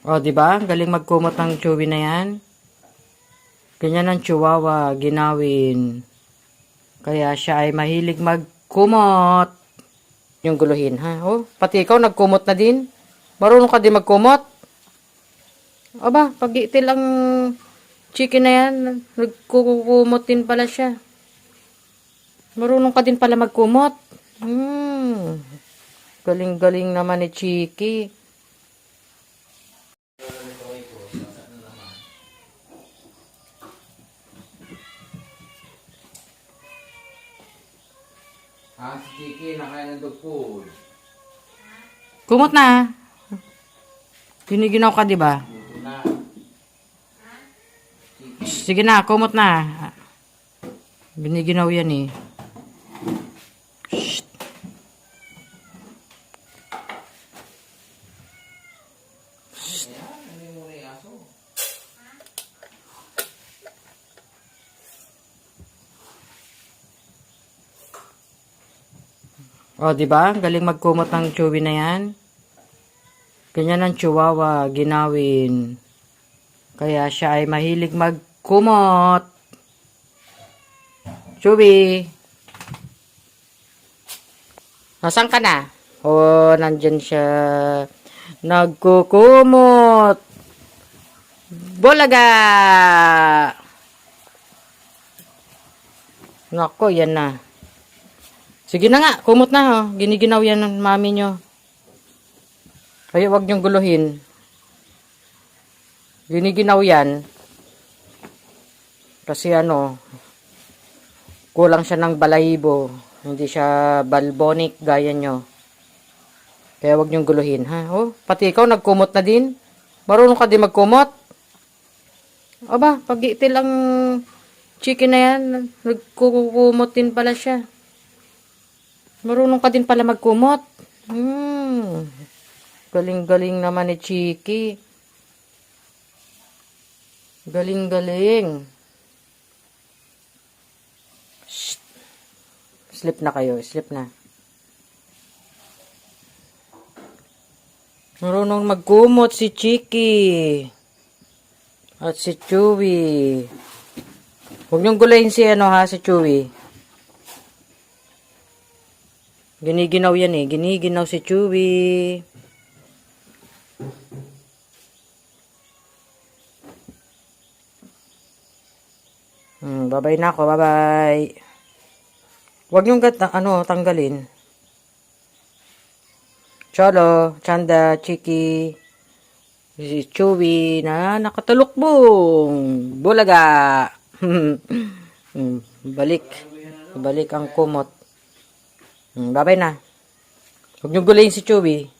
O, di ba? Galing magkumot ng chewy na yan. Ganyan ang chihuahua, ginawin. Kaya siya ay mahilig magkumot. Yung guluhin, ha? Oh, pati ikaw nagkumot na din. Marunong ka din magkumot. Aba, pag itil ang chicken na yan, nagkukumot din pala siya. Marunong ka din pala magkumot. Hmm. Galing-galing naman ni Chiki. Ah, si Chiki, nakain ng food. Kumot na. Giniginaw ka, di ba? Sige na, kumot na. Biniginaw yan eh. Shh. Ano yung muna yung aso? O, di ba? Galing magkumot ng chewy na yan. Ganyan ang chihuahua, ginawin. Kaya siya ay mahilig magkumot. Chewy. Nasaan ka na? O, nandyan siya. Nagkukumot. Bulaga! Nako, yan na. Sige na nga, kumot na. Oh. Giniginaw yan ng mami nyo. Kaya wag niyong guluhin. Giniginaw yan. Kasi ano, kulang siya ng balahibo. Hindi siya balbonic gaya nyo. Kaya wag niyong guluhin, ha? Oh, pati ikaw nagkumot na din. Marunong ka din magkumot. Aba, pag itil ang chicken na yan, nagkukumot din pala siya. Marunong ka din pala magkumot. Hmm. Galing-galing naman ni Chiki. Galing-galing. Sleep na kayo. Sleep na. Marunong magkumot si Chiki. At si Chewy. Huwag niyong gulayin si ano ha, si Chewy. Giniginaw yan eh. Giniginaw si Chewy. Hmm, babay na ako. Bye-bye. Huwag yung gat ano, tanggalin. Cholo, Chanda, Chiki, si Chewy na nakatalukbong. Bulaga. Hmm, balik. Balik ang kumot. Hmm, babay na. Huwag niyong gulayin si Chewy.